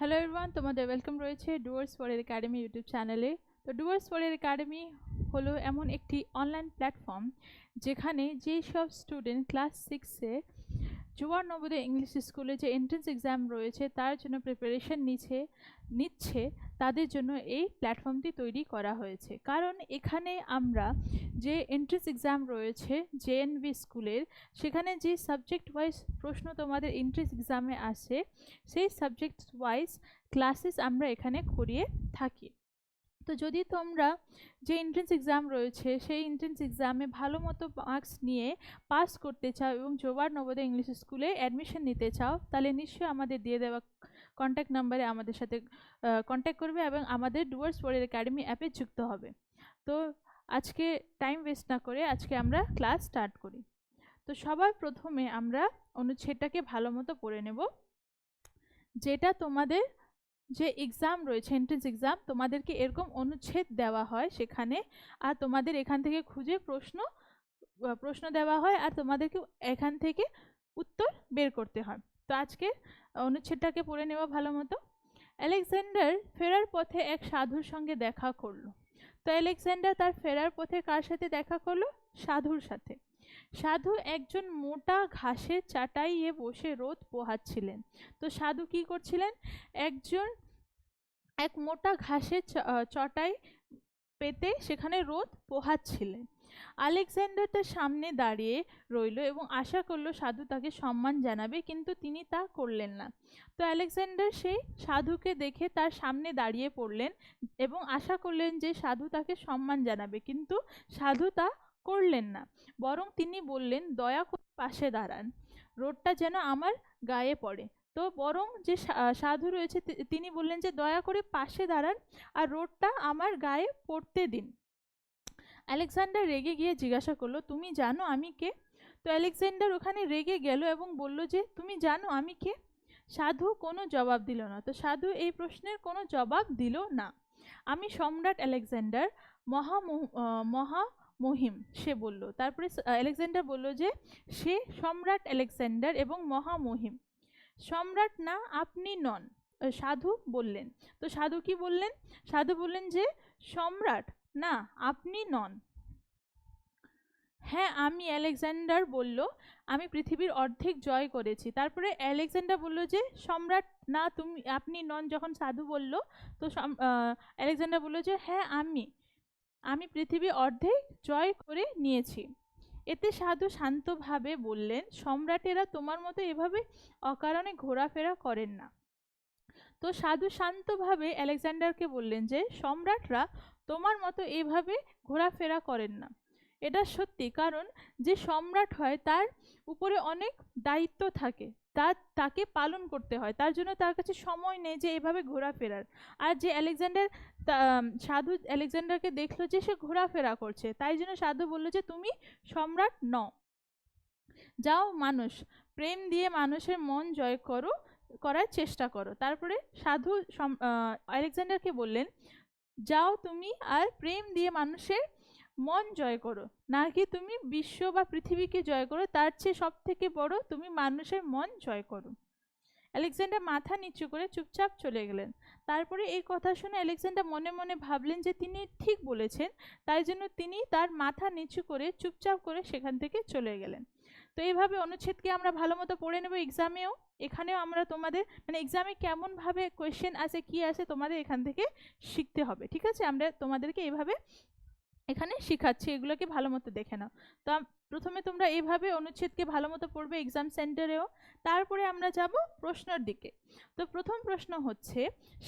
Hello everyone তোমাদের welcome রয়েছে Dooars ফরের academy YouTube চ্যানেলে তো ডুয়ার্স ফরের একাডেমি হলো এমন একটি অনলাইন প্ল্যাটফর্ম যেখানে যেই সব স্টুডেন্ট ক্লাস সিক্সে জোয়ার নবোদয় ইংলিশ স্কুলে যে এন্ট্রেন্স এক্সাম রয়েছে, তার জন্য প্রিপারেশন নিচ্ছে নিচ্ছে তাদের জন্য এই প্ল্যাটফর্মটি তৈরি করা হয়েছে। কারণ এখানে আমরা যে এন্ট্রেন্স এক্সাম রয়েছে জেএনভি স্কুলের সেখানে যে সাবজেক্ট ওয়াইজ প্রশ্ন তোমাদের এন্ট্রেন্স এক্সামে আসে, সেই সাবজেক্ট ওয়াইজ ক্লাসেস আমরা এখানে করিয়ে থাকি। তো যদি তোমরা যে এন্ট্রেন্স এক্সাম রয়েছে, সেই এন্ট্রেন্স এক্সামে ভালো মতো মার্কস নিয়ে পাস করতে চাও এবং জোবার নবোদয় ইংলিশ স্কুলে অ্যাডমিশন নিতে চাও, তাহলে নিশ্চয়ই আমাদের দিয়ে দেওয়া কন্ট্যাক্ট নাম্বারে আমাদের সাথে কন্ট্যাক্ট করবে এবং আমাদের ডুয়ার্স ওয়ার্ল্ড একাডেমি অ্যাপে যুক্ত হবে। তো আজকে টাইম ওয়েস্ট না করে আজকে আমরা ক্লাস স্টার্ট করি। তো সবার প্রথমে আমরা অনুচ্ছেদটাকে ভালো মতো পড়ে নেব। যেটা তোমাদের যে এক্সাম রয়েছে এন্ট্রেন্স এক্সাম তোমাদেরকে এরকম অনুচ্ছেদ দেওয়া হয় সেখানে, আর তোমাদের এখান থেকে খুঁজে প্রশ্ন প্রশ্ন দেওয়া হয়, আর তোমাদেরকে এখান থেকে উত্তর বের করতে হয়। তো আজকে অনুচ্ছেদটাকে পড়ে নেওয়া ভালো মতো। আলেকজান্ডার ফেরার পথে এক সাধুর সঙ্গে দেখা করল। তো আলেকজান্ডার তার ফেরার পথে কার সাথে দেখা করল? সাধুর সাথে। সাধু একজন মোটা ঘাসের চাটাইয়ে বসে রোদ পোহাচ্ছিলেন। তো সাধু কি করছিলেন? একজন, এক মোটা ঘাসের চটাই পেতে সেখানে রোদ পোহাচ্ছিলেন। আলেকজান্ডার তার সামনে দাঁড়িয়ে রইল এবং আশা করল সাধু তাকে সম্মান জানাবে, কিন্তু তিনি তা করলেন না। তো আলেকজান্ডার সেই সাধুকে দেখে তার সামনে দাঁড়িয়ে পড়লেন এবং আশা করলেন যে সাধু তাকে সম্মান জানাবে, কিন্তু সাধু তা করলেন না। বরং তিনি বললেন, দয়া করে পাশে দাঁড়ান, রোডটা যেন আমার গায়ে পড়ে। তো বরং যে সাধু রয়েছে তিনি বললেন যে, দয়া করে পাশে দাঁড়ান আর রোডটা আমার গায়ে পড়তে দিন। আলেকজান্ডার রেগে গিয়ে জিজ্ঞাসা করল, তুমি জানো আমি কে? তো আলেকজান্ডার ওখানে রেগে গেল এবং বলল যে, তুমি জানো আমি কে? সাধু কোনো জবাব দিল না। তো সাধু এই প্রশ্নের কোনো জবাব দিল না। আমি সম্রাট আলেকজান্ডার মহা মহা মহিম সে বলল। তারপরে আলেকজান্ডার বলল যে, সে সম্রাট আলেকজান্ডার এবং মহামহিম। সম্রাট না, আপনি নন। সাধু বললেন। তো সাধু কি বললেন? সাধু বললেন যে, সম্রাট না, আপনি নন। হ্যাঁ আমি আলেকজান্ডার বলল, আমি পৃথিবীর অর্ধেক জয় করেছি। তারপরে আলেকজান্ডার বলল যে, সম্রাট, না, তুমি, আপনি নন, যখন সাধু বলল, তো আলেকজান্ডার বলল যে হ্যাঁ আমি আমি পৃথিবী অর্ধেক জয় করে নিয়েছি। এতে সাধু শান্তভাবে বললেন, সম্রাটেরা তোমার মতো এভাবে অকারণে ঘোরাফেরা করেন না। তো সাধু শান্তভাবে আলেকজান্ডারকে বললেন যে, সম্রাটরা তোমার মতো এভাবে ঘোরাফেরা করেন না। এটা সত্যি, কারণ যে সম্রাট হয় তার উপরে অনেক দায়িত্ব থাকে। তার তাকে পালন করতে হয়। তার জন্য তার কাছে সময় নেই যে এভাবে ঘোরাফেরার। আর যে আলেকজান্ডার সাধু আলেকজান্ডারকে দেখল যে সে ঘোরাফেরা করছে, তাই জন্য সাধু বলল যে তুমি সম্রাট ন যাও মানুষ, প্রেম দিয়ে মানুষের মন জয় করো, করার চেষ্টা করো। তারপরে সাধু আলেকজান্ডারকে বললেন যাও তুমি আর প্রেম দিয়ে মানুষের মন জয় করো। নাকি তুমি বিশ্ব বা পৃথিবীকে জয় করো, তার চেয়ে সব থেকে বড় তুমি মানুষের মন জয় করো। আলেকজান্ডার মাথা নিচু করে চুপচাপ চলে গেলেন। তারপরে এই কথা শুনে আলেকজান্ডার মনে মনে ভাবলেন যে তিনি ঠিক বলেছেন, তাই জন্য তিনি তার মাথা নিচু করে চুপচাপ করে সেখান থেকে চলে গেলেন। তো এইভাবে অনুচ্ছেদকে আমরা ভালো মতো পড়ে নেব এক্সামেও। এখানেও আমরা তোমাদের মানে এক্সামে কেমনভাবে কোয়েশ্চেন আছে কি আছে তোমাদের এখান থেকে শিখতে হবে, ঠিক আছে? আমরা তোমাদেরকে এভাবে এখানে শেখাচ্ছি, এগুলোকে ভালো মতো দেখে নাও। তো প্রথমে তোমরা এইভাবে অনুচ্ছেদকে ভালো মতো পড়বে এক্সাম সেন্টারেও তারপরে আমরা যাব প্রশ্নের দিকে। তো প্রথম প্রশ্ন হচ্ছে,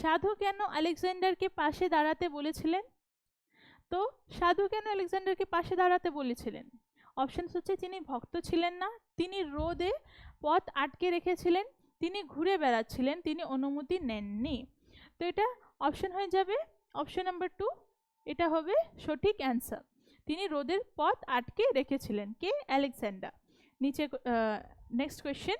সাধু কেন আলেকজান্ডারকে পাশে দাঁড়াতে বলেছিলেন? তো সাধু কেন আলেকজান্ডারকে পাশে দাঁড়াতে বলেছিলেন? অপশানস হচ্ছে, তিনি ভক্ত ছিলেন না, তিনি রোদে পথ আটকে রেখেছিলেন, তিনি ঘুরে বেড়াচ্ছিলেন, তিনি অনুমতি নেননি। তো এটা অপশন হয়ে যাবে। অপশন নাম্বার টু এটা হবে সঠিক অ্যান্সার তিনি রোদের পথ আটকে রেখেছিলেন। কে? আলেকজান্ডার। নিচে নেক্সট কোয়েশ্চেন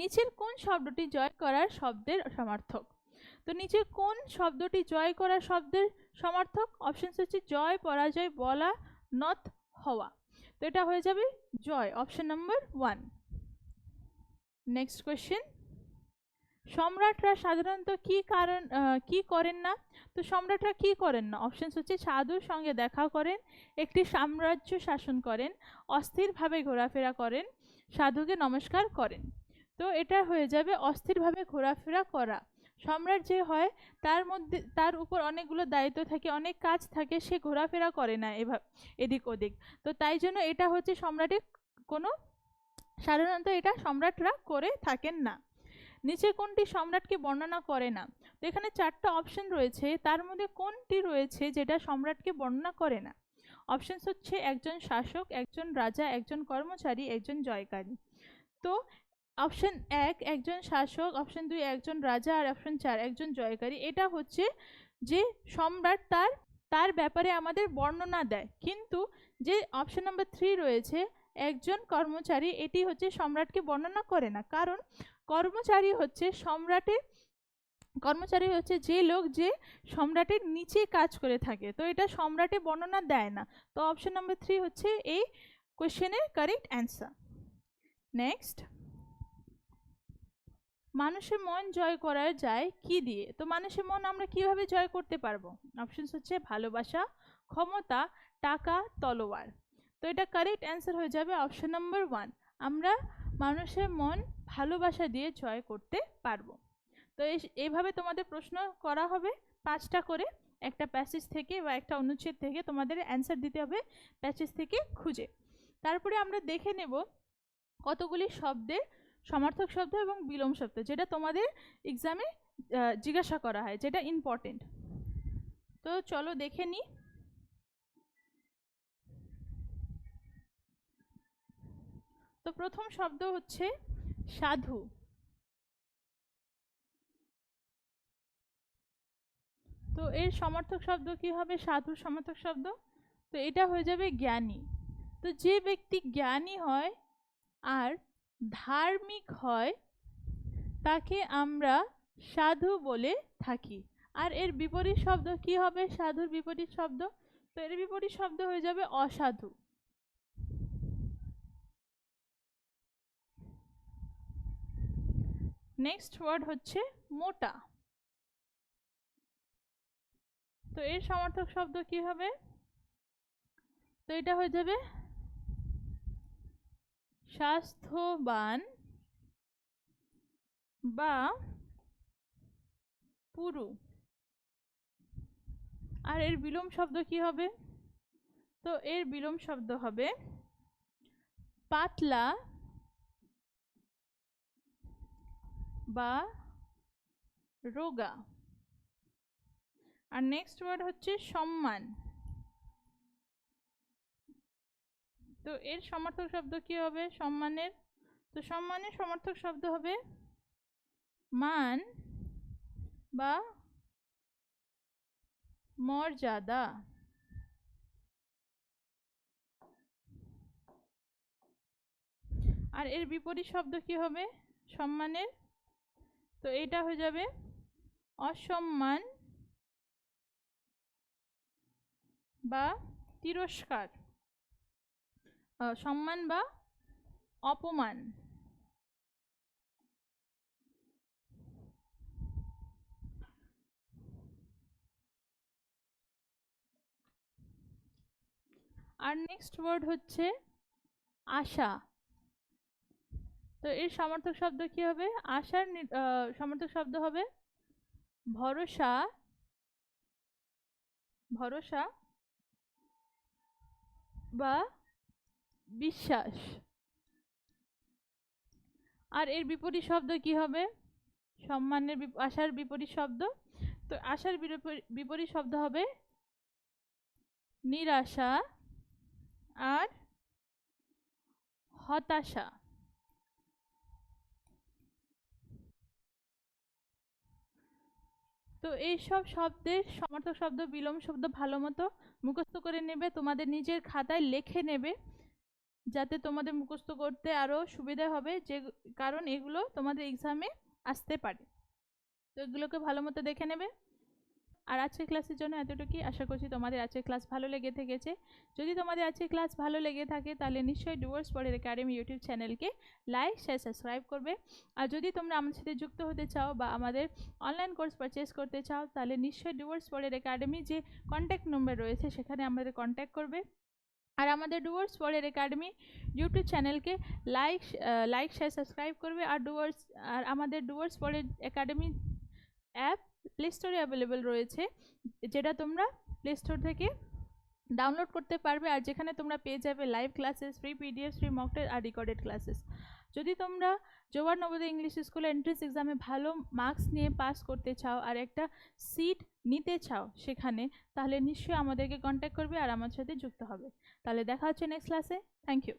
নিচের কোন শব্দটি জয় করার শব্দের সমার্থক? তো নিচের কোন শব্দটি জয় করার শব্দের সমার্থক? অপশনস হচ্ছে জয়, পরাজয়, বলা নথ হওয়া। তো এটা হয়ে যাবে জয়। Option number one next question সম্রাটরা সাধারণত কি কারণ কি করেন না? তো সম্রাটরা কি করেন না? অপশানস হচ্ছে সাধুর সঙ্গে দেখা করেন, একটি সাম্রাজ্য শাসন করেন, অস্থিরভাবে ঘোরাফেরা করেন, সাধুকে নমস্কার করেন। তো এটা হয়ে যাবে অস্থিরভাবে ঘোরাফেরা করা। সম্রাট যে হয়, তার মধ্যে, তার উপর অনেকগুলো দায়িত্ব থাকে, অনেক কাজ থাকে, সে ঘোরাফেরা করে না এভাবে, এদিক ওদিক। তো তাই জন্য এটা হচ্ছে সম্রাটের কোনো সাধারণত এটা সম্রাটরা করে থাকেন না। নিচে কোনটি সম্রাটকে বর্ণনা করে না? তো এখানে চারটা অপশন রয়েছে। তার মধ্যে কোনটি রয়েছে যেটা সম্রাটকে বর্ণনা করে না? অপশনস হচ্ছে একজন শাসক, একজন রাজা, একজন কর্মচারী, একজন জয়কারী। তো অপশন এক, একজন শাসক অপশন দুই, একজন রাজা আর অপশন চার, একজন জয়কারী। এটা হচ্ছে যে সম্রাট তার তার ব্যাপারে আমাদের বর্ণনা দেয়। কিন্তু যে অপশন নাম্বার থ্রি রয়েছে একজন কর্মচারী এটি হচ্ছে সম্রাটকে বর্ণনা করে না। কারণ কর্মচারী হচ্ছে সম্রাটের কর্মচারী হচ্ছে যে লোক যে সম্রাটের নিচে কাজ করে থাকে। তো এটা সম্রাটে বর্ণনা দেয় না। তো অপশন নাম্বার থ্রি হচ্ছে এই কোশ্চেনের কারেক্ট অ্যান্সার নেক্সট মানুষের মন জয় করা যায় কি দিয়ে? তো মানুষের মন আমরা কীভাবে জয় করতে পারব? অপশনস হচ্ছে ভালোবাসা, ক্ষমতা, টাকা, তলোয়ার। তো এটা কারেক্ট অ্যান্সার হয়ে যাবে অপশন নাম্বার ওয়ান আমরা মানুষের মন ভালোবাসা দিয়ে জয় করতে পারব। তো এই- এইভাবে তোমাদের প্রশ্ন করা হবে পাঁচটা করে। একটা প্যাসেজ থেকে বা একটা অনুচ্ছেদ থেকে তোমাদের অ্যান্সার দিতে হবে প্যাসেজ থেকে খুঁজে। তারপরে আমরা দেখে নেব কতগুলি শব্দের সমার্থক শব্দ এবং বিলোম শব্দ, যেটা তোমাদের এক্সামে জিজ্ঞাসা করা হয়, যেটা ইম্পর্টেন্ট তো চলো দেখে নিই। তো প্রথম শব্দ হচ্ছে সাধু। তো এর সমর্থক শব্দ কি হবে? সাধুর সমর্থক শব্দ। তো এটা হয়ে যাবে জ্ঞানী। তো যে ব্যক্তি জ্ঞানী হয় আর ধার্মিক হয়, তাকে আমরা সাধু বলে থাকি। আর এর বিপরীত শব্দ কি হবে? সাধুর বিপরীত শব্দ। তো এর বিপরীত শব্দ হয়ে যাবে অসাধু। নেক্সট ওয়ার্ড হচ্ছে মোটা। তো এর সমর্থক শব্দ কি হবে? তো এটা হয়ে যাবে স্বাস্থ্যবান বা পুরু। আর এর বিলোম শব্দ কি হবে? তো এর বিলোম শব্দ হবে পাতলা বা রোগা। আর নেক্সট ওয়ার্ড হচ্ছে সম্মান। তো এর সমর্থক শব্দ কি হবে? সম্মানের। তো সম্মানের সমর্থক শব্দ হবে মান বা মর্যাদা। আর এর বিপরীত শব্দ কি হবে? সম্মানের। তো এটা হয়ে যাবে অসম্মান বা তিরস্কার। সম্মান বা অপমান। আর নেক্সট ওয়ার্ড হচ্ছে আশা। তো এর সমর্থক শব্দ কি হবে? আশার সমর্থক শব্দ হবে ভরসা ভরসা বা বিশ্বাস। আর এর বিপরীত শব্দ কি হবে? সম্মানের আশার বিপরীত শব্দ। তো আশার বিপরীত শব্দ হবে নিরাশা আর হতাশা। তো এই সব শব্দের সমর্থক শব্দ, বিলোম শব্দ, ভালো মতো মুখস্থ করে নেবে, তোমাদের নিজের খাতায় লিখে নেবে, যাতে তোমাদের মুখস্থ করতে আরও সুবিধা হবে, যে কারণ এগুলো তোমাদের এক্সামে আসতে পারে। তো এগুলোকে ভালো মতো দেখে নেবে। আর আজকের ক্লাসের জন্য এতটুকুই। আশা করছি তোমাদের আজকের ক্লাস ভালো লেগে থেকেছে। যদি তোমাদের আজকের ক্লাস ভালো লেগে থাকে, তাহলে নিশ্চয়ই ডুয়ার্স পরের একাডেমি ইউটিউব চ্যানেলকে লাইক, শেয়ার, সাবস্ক্রাইব করবে। আর যদি তোমরা আমাদের সাথে যুক্ত হতে চাও বা আমাদের অনলাইন কোর্স পারচেস করতে চাও, তাহলে নিশ্চয়ই ডুয়ার্স পরের একাডেমি যে কন্ট্যাক্ট নম্বর রয়েছে, সেখানে আমাদের কন্ট্যাক্ট করবে। আর আমাদের ডুয়ার্স পরের একাডেমি ইউটিউব চ্যানেলকে লাইক লাইক, শেয়ার, সাবস্ক্রাইব করবে। আর ডুয়ার্স, আর আমাদের ডুয়ার্স পরের একাডেমি অ্যাপ প্লে স্টোরে অ্যাভেলেবেল রয়েছে, যেটা তোমরা প্লে স্টোর থেকে ডাউনলোড করতে পারবে আর যেখানে তোমরা পেয়ে যাবে live classes free PDF free mock test আর রেকর্ডেড ক্লাসেস যদি তোমরা জোয়ার নবোদয় ইংলিশ স্কুলে এন্ট্রেন্স এক্সামে ভালো মার্কস নিয়ে পাস করতে চাও আর একটা সিট নিতে চাও সেখানে, তাহলে নিশ্চয়ই আমাদেরকে কন্ট্যাক্ট করবে আর আমার সাথে যুক্ত হবে। তাহলে দেখা হচ্ছে নেক্সট ক্লাসে থ্যাংক ইউ